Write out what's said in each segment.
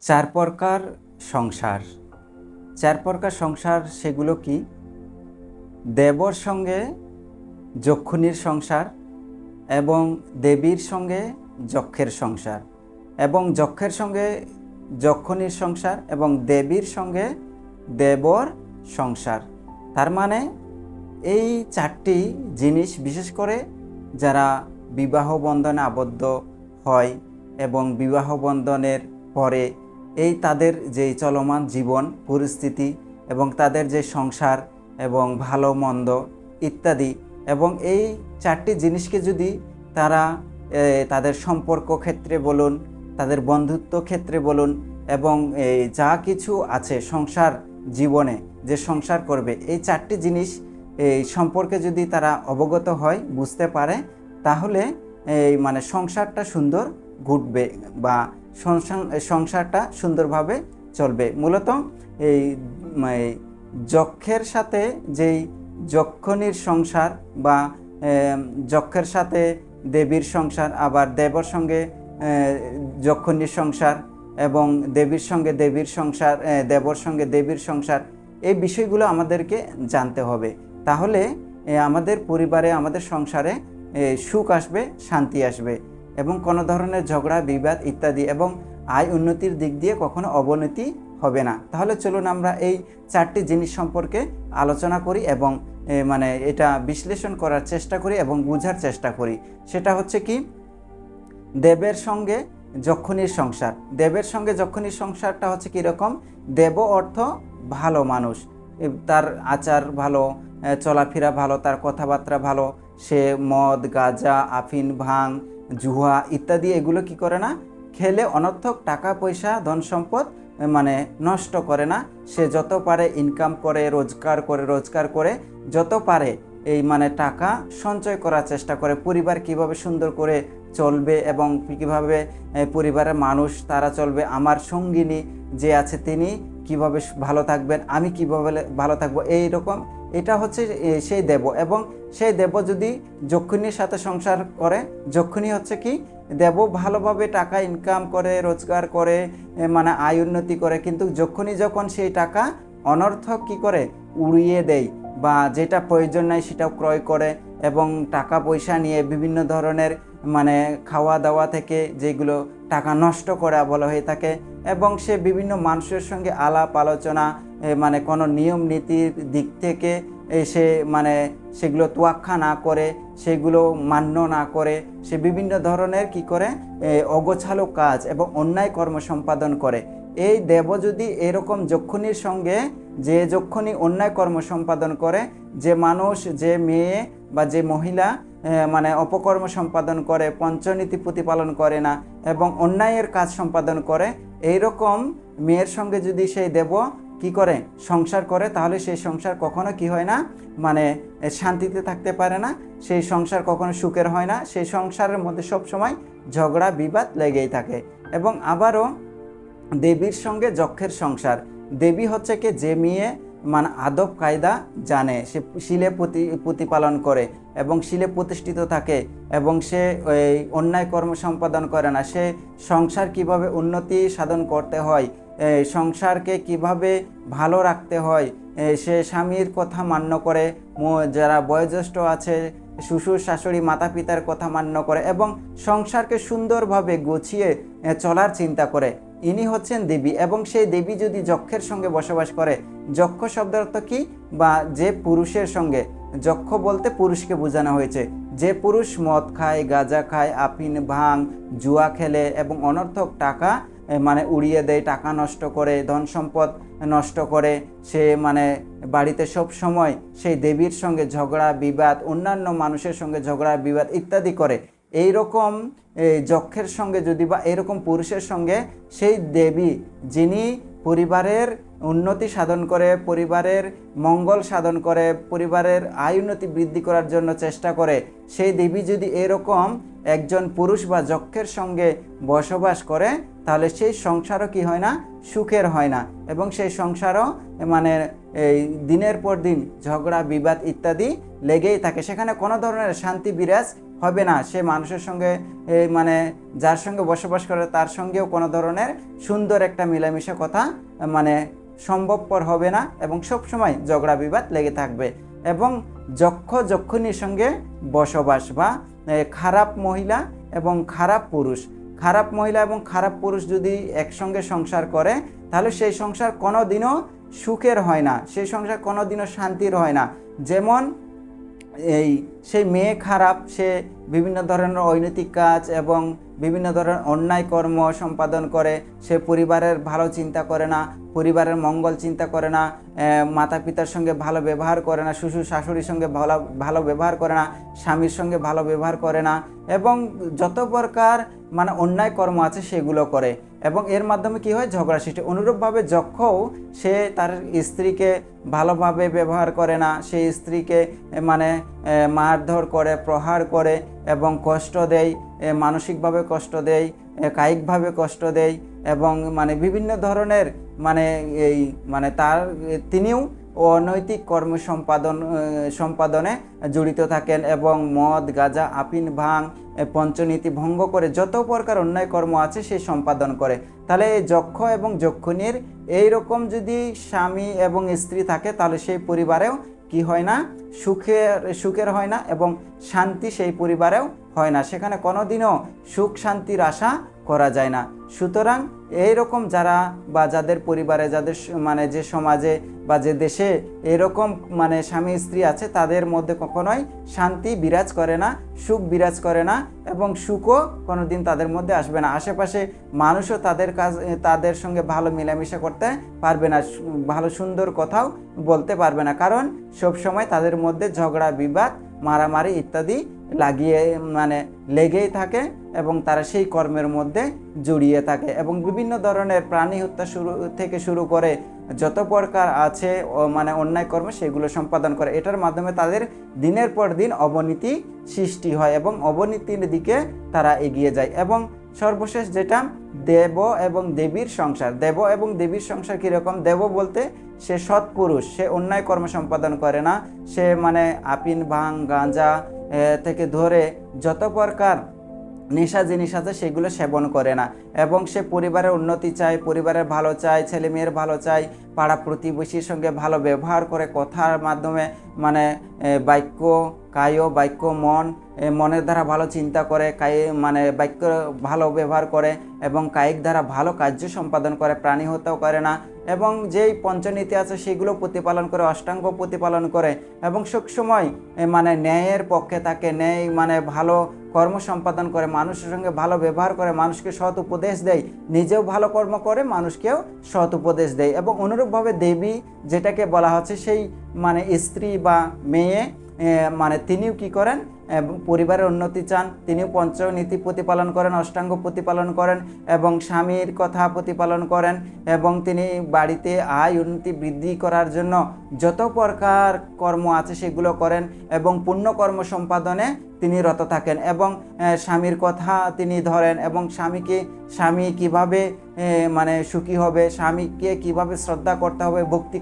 চার প্রকার সংসার। চার প্রকার সংসার সেগুলো কি? দেবর সঙ্গে যক্ষুণীর সংসার এবং দেবীর সঙ্গে যক্ষের সংসার এবং যক্ষের সঙ্গে যক্ষুণীর সংসার এবং দেবীর সঙ্গে দেবর সংসার। তার মানে এই চারটি জিনিস বিশেষ করে যারা বিবাহ বন্ধনে আবদ্ধ হয় এবং বিবাহ বন্ধনের পরে এই তাদের যে চলমান জীবন, পরিস্থিতি এবং তাদের যে সংসার এবং ভালো, মন্দ ইত্যাদি এবং এই চারটি জিনিসকে যদি তারা তাদের সম্পর্ক ক্ষেত্রে বলুন, তাদের বন্ধুত্ব ক্ষেত্রে বলুন এবং যা কিছু আছে সংসার জীবনে যে সংসার করবে, এই চারটি জিনিস এই সম্পর্কে যদি তারা অবগত হয়, বুঝতে পারে, তাহলে এই মানে সংসারটা সুন্দর ঘুটবে বা সংসারটা সুন্দরভাবে চলবে। মূলত এই যক্ষের সাথে যেই যক্ষণীর সংসার বা যক্ষের সাথে দেবীর সংসার, আবার দেবর সঙ্গে যক্ষণীর সংসার এবং দেবীর সঙ্গে দেবীর সংসার দেবর সঙ্গে দেবীর সংসার, এই বিষয়গুলো আমাদেরকে জানতে হবে। তাহলে আমাদের পরিবারে, আমাদের সংসারে সুখ আসবে, শান্তি আসবে। এবং কোনো ধরনের ঝগড়া, বিবাদ ইত্যাদি এবং আয় উন্নতির দিক দিয়ে কখনো অবনতি হবে না। তাহলে চলুন আমরা এই চারটি জিনিস সম্পর্কে আলোচনা করি এবং মানে এটা বিশ্লেষণ করার চেষ্টা করি এবং বোঝার চেষ্টা করি। সেটা হচ্ছে কি, দেবের সঙ্গে যক্ষণীর সংসার। দেবের সঙ্গে যক্ষণীর সংসারটা হচ্ছে কীরকম? দেব অর্থ ভালো মানুষ। তার আচার ভালো চলাফেরা ভালো, তার কথাবার্তা ভালো, সে মদ, গাঁজা, আফিন, ভাং জুয়া ইত্যাদি এগুলো কি করে না? খেলে অনর্থক টাকা, পয়সা, ধন সম্পদ মানে নষ্ট করে না। সে যত পারে ইনকাম করে, রোজগার করে রোজগার করে, যত পারে এই মানে টাকা সঞ্চয় করার চেষ্টা করে। পরিবার কীভাবে সুন্দর করে চলবে এবং কীভাবে পরিবারের মানুষ তারা চলবে? আমার সঙ্গিনী যে আছে তিনি কীভাবে ভালো থাকবেন? আমি কীভাবে ভালো থাকব? এই রকম এটা হচ্ছে সেই দেব। এবং সেই দেব যদি যক্ষিণীর সাথে সংসার করে, যক্ষিণী হচ্ছে কি, দেব ভালোভাবে টাকা ইনকাম করে, রোজগার করে মানে আয় উন্নতি করে। কিন্তু যখনই যখন সেই টাকা অনর্থক কি করে? উড়িয়ে দেয় বা যেটা প্রয়োজন নাই সেটাও ক্রয় করে এবং টাকা পয়সা নিয়ে বিভিন্ন ধরনের মানে খাওয়া দাওয়া থেকে যেগুলো টাকা নষ্ট করা বলা হয়ে থাকে এবং সে বিভিন্ন মানুষের সঙ্গে আলাপ আলোচনা মানে কোনো নিয়ম নীতির দিক থেকে সে মানে সেগুলো তোয়াক্কা না করে, সেগুলো মান্য না করে, সে বিভিন্ন ধরনের কি করে? অগোছালো কাজ এবং অন্যায় কর্ম সম্পাদন করে। এই দেব যদি এরকম যক্ষণীর সঙ্গে যে যক্ষণী অন্যায় কর্ম সম্পাদন করে, যে মানুষ, যে মেয়ে বা যে মহিলা মানে অপকর্ম সম্পাদন করে, পঞ্চনীতি প্রতিপালন করে না এবং অন্যায়ের কাজ সম্পাদন করে এই রকম মেয়ের সঙ্গে যদি সেই দেব কি করে? সংসার করে, তাহলে সেই সংসার কখনো কি হয় না? মানে শান্তিতে থাকতে পারে না, সেই সংসার কখনো সুখের হয় না, সেই সংসারের মধ্যে সব সময় ঝগড়া, বিবাদ লেগেই থাকে। এবং আবারও দেবীর সঙ্গে যক্ষের সংসার। দেবী হচ্ছে কি? যে মেয়ে মানে আদব কায়দা জানে, সে শিলে প্রতি, প্রতিপালন করে এবং শিলে প্রতিষ্ঠিত থাকে এবং সে অন্যায় কর্ম সম্পাদন করে না। সে সংসার কীভাবে উন্নতি সাধন করতে হয় সংসারকে কীভাবে ভালো রাখতে হয়? সে স্বামীর কথা মান্য করে যারা বয়োজ্যেষ্ঠ আছে, শ্বশুর, শাশুড়ি মাতা পিতার কথা মান্য করে এবং সংসারকে সুন্দরভাবে গুছিয়ে চলার চিন্তা করে। ইনি হচ্ছেন দেবী এবং সেই দেবী যদি যক্ষের সঙ্গে বসবাস করে, যক্ষ শব্দের অর্থ কি? বা যে পুরুষের সঙ্গে, যক্ষ বলতে পুরুষকে বোঝানো হয়েছে। যে পুরুষ মদ খায়, গাঁজা খায়, আফিন, ভাং, জুয়া খেলে এবং অনর্থক টাকা মানে উড়িয়ে দেয়, টাকা নষ্ট করে, ধন সম্পদ নষ্ট করে, সে মানে বাড়িতে সব সময় সেই দেবীর সঙ্গে ঝগড়া, বিবাদ, অন্যান্য মানুষের সঙ্গে ঝগড়া, বিবাদ ইত্যাদি করে। এই রকম যক্ষের সঙ্গে যদি বা এরকম পুরুষের সঙ্গে সেই দেবী যিনি পরিবারের উন্নতি সাধন করে, পরিবারের মঙ্গল সাধন করে, পরিবারের আয় উন্নতি বৃদ্ধি করার জন্য চেষ্টা করে, সেই দেবী যদি এরকম একজন পুরুষ বা যক্ষের সঙ্গে বসবাস করে তাহলে সেই সংসারও কি হয় না? সুখের হয় না। এবং সেই সংসারও মানে এই দিনের পর দিন ঝগড়া, বিবাদ ইত্যাদি লেগেই থাকে। সেখানে কোনো ধরনের শান্তি, বিরাজ হবে না। সে মানুষের সঙ্গে মানে যার সঙ্গে বসবাস করে তার সঙ্গেও কোনো ধরনের সুন্দর একটা মিলামিশা কথা মানে সম্ভবপর হবে না এবং সব সময় ঝগড়া, বিবাদ লেগে থাকবে। এবং যক্ষ যক্ষণীর সঙ্গে বসবাস বা খারাপ মহিলা এবং খারাপ পুরুষ খারাপ মহিলা এবং খারাপ পুরুষ যদি একসঙ্গে সংসার করে, তাহলে সেই সংসার কোনো দিনও সুখের হয় না। সেই সংসার কোনো দিনও শান্তির হয় না। যেমন এই সেই মেয়ে খারাপ, সে বিভিন্ন ধরনের অনৈতিক কাজ এবং বিভিন্ন ধরনের অন্যায় কর্ম সম্পাদন করে, সে পরিবারের ভালো চিন্তা করে না, পরিবারের মঙ্গল চিন্তা করে না মাতা পিতার সঙ্গে ভালো ব্যবহার করে না, শ্বশুর শাশুড়ির সঙ্গে ভালো ভালো ব্যবহার করে না, স্বামীর সঙ্গে ভালো ব্যবহার করে না এবং যত প্রকার মানে অন্যায় কর্ম আছে সেগুলো করে। এবং এর মাধ্যমে কি হয়? ঝগড়া সৃষ্টি। অনুরূপভাবে যক্ষও সে তার স্ত্রীকে ভালোভাবে ব্যবহার করে না। সেই স্ত্রীকে মানে মারধর করে, প্রহার করে এবং কষ্ট দেয় মানসিকভাবে কষ্ট দেয় কায়িকভাবে কষ্ট দেয় এবং মানে বিভিন্ন ধরনের মানে এই মানে তার তিনিও অনৈতিক কর্ম সম্পাদন সম্পাদনে জড়িত থাকেন এবং মদ, গাঁজা, আপিন, ভাং পঞ্চনীতি ভঙ্গ করে যত প্রকার অন্যায় কর্ম আছে সে সম্পাদন করে। তাহলে এই যক্ষ এবং যক্ষণীর এই রকম যদি স্বামী এবং স্ত্রী থাকে, তাহলে সেই পরিবারেও কি হয় না? সুখের সুখের হয় না এবং শান্তি সেই পরিবারেও হয় না। সেখানে কোনোদিনও সুখ শান্তির আশা করা যায় না। সুতরাং এই রকম যারা বা যাদের পরিবারে, যাদের মানে যে সমাজে বা যে দেশে এরকম মানে স্বামী, স্ত্রী আছে, তাদের মধ্যে কখনোই শান্তি বিরাজ করে না, সুখ বিরাজ করে না এবং সুখও কোনোদিন তাদের মধ্যে আসবে না। আশেপাশে মানুষও তাদের কাজ, তাদের সঙ্গে ভালো মেলামেশা করতে পারবে না ভালো সুন্দর কথাও বলতে পারবে না। কারণ সব সময় তাদের মধ্যে ঝগড়া, বিবাদ, মারামারি ইত্যাদি লাগিয়ে মানে লেগেই থাকে এবং তারা সেই কর্মের মধ্যে জড়িয়ে থাকে এবং বিভিন্ন ধরনের প্রাণী হত্যা শুরু, থেকে শুরু করে যত প্রকার আছে মানে অন্যায় কর্ম সেগুলো সম্পাদন করে। এটার মাধ্যমে তাদের দিনের পর দিন অবনীতি সৃষ্টি হয় এবং অবনীতির দিকে তারা এগিয়ে যায় এবং সর্বশেষ যেটা, দেব এবং দেবীর সংসার। দেব এবং দেবীর সংসার কীরকম? দেব বলতে সে সৎপুরুষ, সে অন্যায় কর্ম সম্পাদন করে না, সে মানে আপিন ভাং গাঁজা থেকে ধরে যত প্রকার নেশা জিনিস আছে সেগুলো সেবন করে না। এবং সে পরিবারের উন্নতি চায়, পরিবারের ভালো চায় ছেলে মেয়ের ভালো চায়, পাড়া প্রতিবেশীর সঙ্গে ভালো ব্যবহার করে কথার মাধ্যমে মানে বাক্য, কায়, বাক্য, মন মনের দ্বারা ভালো চিন্তা করে কায়ে মানে বাক্য ভালো ব্যবহার করে এবং কায়িক দ্বারা ভালো কার্য সম্পাদন করে, প্রাণী হত্যাও করে না এবং যেই পঞ্চনীতি আছে সেগুলো প্রতিপালন করে, অষ্টাঙ্গ প্রতিপালন করে এবং সবসময় মানে ন্যায়ের পক্ষে থাকে, ন্যায় মানে ভালো কর্ম সম্পাদন করে, মানুষের সঙ্গে ভালো ব্যবহার করে, মানুষকে সৎ উপদেশ দেয়, নিজেও ভালো কর্ম করে, মানুষকেও সৎ উপদেশ দেয় এবং অনুরূপভাবে দেবী যেটাকে বলা হচ্ছে সেই মানে স্ত্রী বা মেয়ে মানে তিনিও কি করেন? পরিবারের উন্নতি চান। তিনিও পঞ্চনীতি প্রতিপালন করেন, অষ্টাঙ্গ প্রতিপালন করেন এবং স্বামীর কথা প্রতিপালন করেন এবং তিনি বাড়িতে আয় উন্নতি বৃদ্ধি করার জন্য যত প্রকার কর্ম আছে সেগুলো করেন এবং পুণ্য কর্ম সম্পাদনে তিনি রত থাকেন এবং স্বামীর কথা তিনি ধরেন এবং স্বামীকে, স্বামী কীভাবে মানে সুখী হবে, স্বামীকে কীভাবে শ্রদ্ধা করতে হবে ভক্তি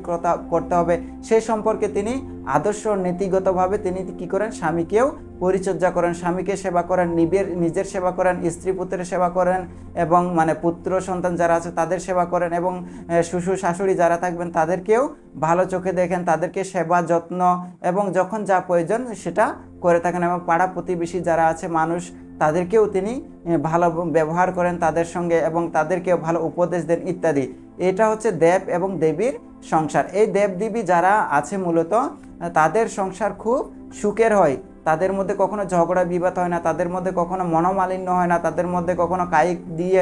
করতে হবে, সে সম্পর্কে তিনি আদর্শ নীতিগতভাবে তিনি কি করেন? স্বামীকেও পরিচর্যা করেন, স্বামীকে সেবা করেন নিবের নিজের সেবা করেন, স্ত্রী পুত্রের সেবা করেন এবং মানে পুত্র, সন্তান যারা আছে তাদের সেবা করেন এবং শ্বশুর, শাশুড়ি যারা থাকবেন তাদেরকেও ভালো চোখে দেখেন, তাদেরকে সেবা, যত্ন এবং যখন যা প্রয়োজন সেটা করে থাকেন এবং পাড়া প্রতিবেশী যারা আছে মানুষ তাদেরকেও তিনি ভালো ব্যবহার করেন তাদের সঙ্গে এবং তাদেরকেও ভালো উপদেশ দেন ইত্যাদি। এটা হচ্ছে দেব এবং দেবীর সংসার। এই দেব দেবী যারা আছে মূলত তাদের সংসার খুব সুখের হয়। তাদের মধ্যে কখনো ঝগড়া, বিবাদ হয় না। তাদের মধ্যে কখনো মনোমালিন্য হয় না। তাদের মধ্যে কখনো কায়িক দিয়ে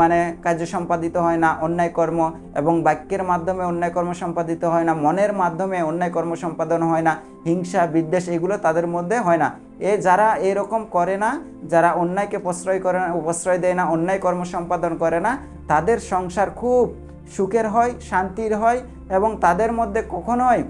মানে কার্য সম্পাদিত হয় না। অন্যায় কর্ম এবং বাক্যের মাধ্যমে অন্যায় কর্ম সম্পাদিত হয় না। মনের মাধ্যমে অন্যায় কর্ম সম্পাদন হয় না। হিংসা, বিদ্বেষ এগুলো তাদের মধ্যে হয় না। এ, যারা এরকম করে না, যারা অন্যায়কে প্রশ্রয় করে না প্রশ্রয় দেয় না, অন্যায় কর্ম সম্পাদন করে না, তাদের সংসার খুব সুখের হয়, শান্তির হয় এবং তাদের মধ্যে কখনোই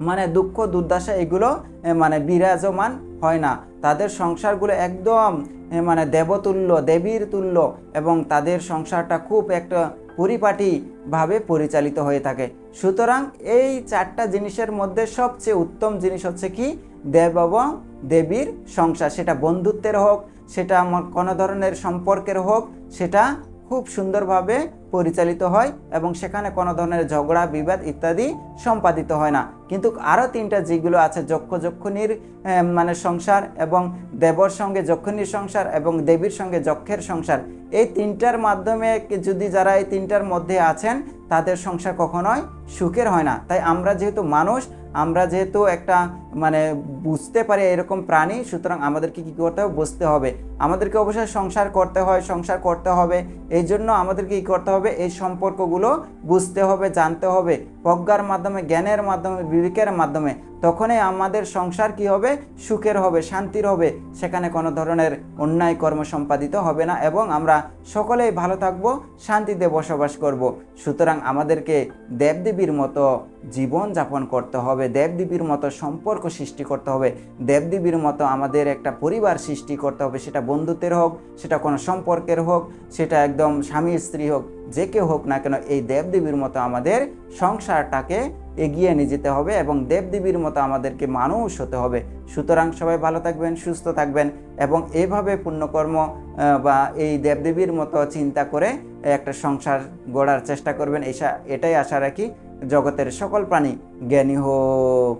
মানে দুঃখ, দুর্দশা, এগুলো মানে বিরাজমান হয় না। তাদের সংসারগুলো একদম মানে দেবতুল্য, দেবীর তুল্য এবং তাদের সংসারটা খুব একটা পরিপাটিভাবে পরিচালিত হয়ে থাকে। সুতরাং এই চারটা জিনিসের মধ্যে সবচেয়ে উত্তম জিনিস হচ্ছে কি? দেব এবং দেবীর সংসার। সেটা বন্ধুত্বের হোক, সেটা আমার কোনো ধরনের সম্পর্কের হোক, সেটা খুব সুন্দরভাবে পরিচালিত হয় এবং সেখানে কোনো ধরনের ঝগড়া, বিবাদ ইত্যাদি সম্পাদিত হয় না। কিন্তু আরও তিনটা যেগুলো আছে, যক্ষ যক্ষণীর মানে সংসার এবং দেবর সঙ্গে যক্ষণীর সংসার এবং দেবীর সঙ্গে যক্ষের সংসার, এই তিনটার মাধ্যমে যদি যারা এই তিনটার মধ্যে আছেন, তাদের সংসার কখনোই সুখের হয় না। তাই আমরা যেহেতু মানুষ, আমরা যেহেতু একটা মানে বুঝতে পারি এরকম প্রাণী, সুতরাং আমাদেরকে কী করতে হবে? বুঝতে হবে। আমাদেরকে অবশ্যই সংসার করতে হয়, সংসার করতে হবে। এই জন্য আমাদেরকে কী করতে হবে? এই সম্পর্কগুলো বুঝতে হবে, জানতে হবে। প্রজ্ঞার মাধ্যমে, জ্ঞানের মাধ্যমে বিবেকের মাধ্যমে তখনই আমাদের সংসার কি হবে? সুখের হবে, শান্তির হবে। সেখানে কোনো ধরনের অন্যায় কর্ম সম্পাদিত হবে না এবং আমরা সকলেই ভালো থাকব, শান্তিতে বসবাস করব। সুতরাং আমাদেরকে দেবদেবীর মতো জীবন যাপন করতে হবে, দেবদেবীর মতো সম্পর্ক সৃষ্টি করতে হবে, দেবদেবীর মতো আমাদের একটা পরিবার সৃষ্টি করতে হবে, সেটা বন্ধুত্বের হোক, সেটা কোনো সম্পর্কের হোক, সেটা একদম স্বামী স্ত্রী হোক, যে কেউ হোক না কেন, এই দেবদেবীর মতো আমাদের সংসারটাকে এগিয়ে নিয়ে যেতে হবে এবং দেবদেবীর মতো আমাদেরকে মানুষ হতে হবে। সুতরাং সবাই ভালো থাকবেন, সুস্থ থাকবেন এবং এভাবে পুণ্যকর্ম বা এই দেবদেবীর মতো চিন্তা করে একটা সংসার গড়ার চেষ্টা করবেন। এসা, এটাই আশা রাখি জগতের সকল প্রাণী জ্ঞানী হোক।